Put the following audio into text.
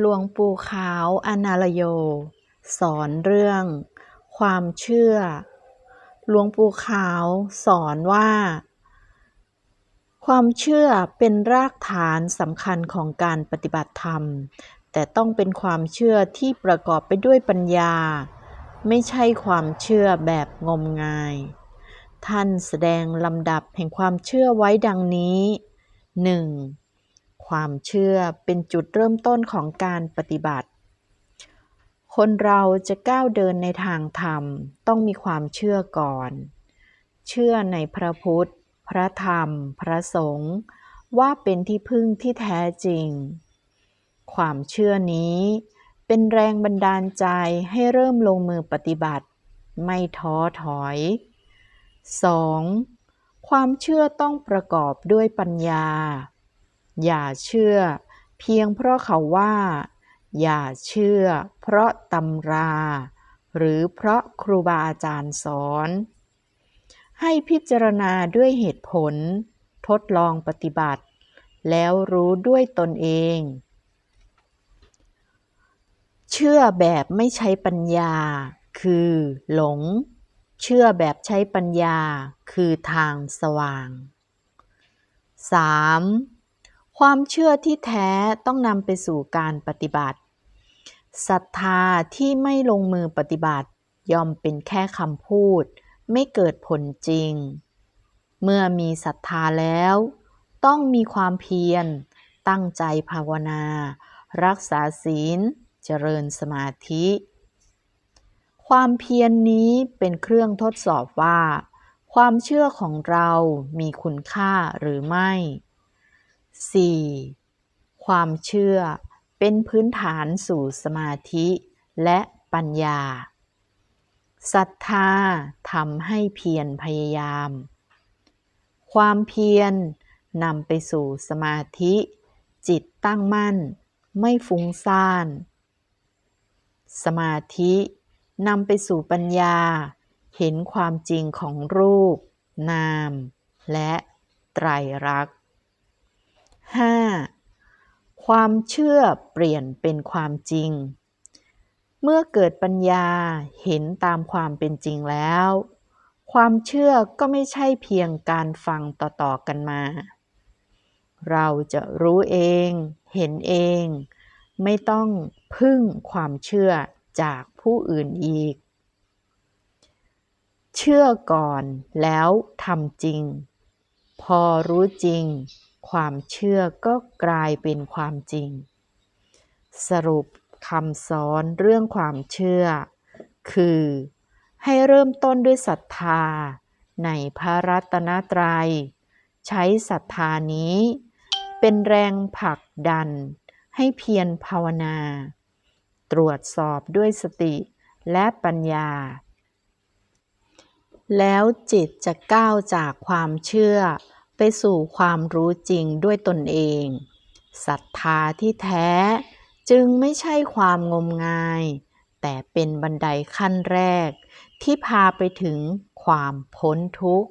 หลวงปู่ขาวอนาลโย สอนเรื่อง ความเชื่อ หลวงปู่ขาวสอนว่า ความเชื่อเป็นรากฐานสำคัญของการปฏิบัติธรรม แต่ต้องเป็นความเชื่อที่ประกอบไปด้วยปัญญา ไม่ใช่ความเชื่อแบบงมงาย ท่านแสดงลำดับแห่งความเชื่อไว้ดังนี้ 1. ความเชื่อเป็นจุดเริ่มต้นของการปฏิบัติ คนเราจะก้าวเดินในทางธรรมต้องมีความเชื่อก่อน เชื่อในพระพุทธ พระธรรม พระสงฆ์ว่าเป็นที่พึ่งที่แท้จริง ความเชื่อนี้เป็นแรงบันดาลใจให้เริ่มลงมือปฏิบัติ ไม่ท้อถอย 2. ความเชื่อต้องประกอบด้วยปัญญา อย่าเชื่อ เพียงเพราะเขาว่า อย่าเชื่อ เพราะตำรา หรือเพราะครูบาอาจารย์สอน ให้พิจารณาด้วยเหตุผล ทดลองปฏิบัติ แล้วรู้ด้วยตนเอง เชื่อแบบไม่ใช้ปัญญา คือ หลง เชื่อแบบใช้ปัญญา คือทางสว่าง 3. ความเชื่อที่แท้ต้องนำไปสู่การปฏิบัติศรัทธาที่ไม่ลงมือปฏิบัติย่อมเป็นแค่คำพูด ไม่เกิดผลจริง เมื่อมีศรัทธาแล้ว ต้องมีความเพียร ตั้งใจภาวนา รักษาศีล เจริญสมาธิ ความเพียรนนี้เป็นเครื่องทดสอบว่า ความเชื่อของเรามีคุณค่าหรือไม่ 4. ความเชื่อเป็นพื้นฐานสู่สมาธิและปัญญาศรัทธาทำให้เพียรพยายาม ความเพียรนำไปสู่สมาธิ จิตตั้งมั่น ไม่ฟุ้งซ่าน สมาธินำไปสู่ปัญญา เห็นความจริงของรูป นาม และไตรลักษณ์ 5. ความเชื่อเปลี่ยนเป็นความจริง เมื่อเกิดปัญญาเห็นตามความเป็นจริงแล้ว ความเชื่อก็ไม่ใช่เพียงการฟังต่อๆกันมา เราจะรู้เองเห็นเอง ไม่ต้องพึ่งความเชื่อจากผู้อื่นอีก เชื่อก่อนแล้วทำจริง พอรู้จริง ความเชื่อก็กลายเป็นความจริง สรุปคำสอนเรื่องความเชื่อ คือ ให้เริ่มต้นด้วยศรัทธา ในพระรัตนตรัย ใช้ศรัทธานี้ เป็นแรงผลักดัน ให้เพียรภาวนา ตรวจสอบด้วยสติและปัญญา แล้วจิตจะก้าวจากความเชื่อ ไปสู่ความรู้จริงด้วยตนเองศรัทธาที่แท้จึงไม่ใช่ความงมงาย แต่เป็นบันไดขั้นแรก ที่พาไปถึงความพ้นทุกข์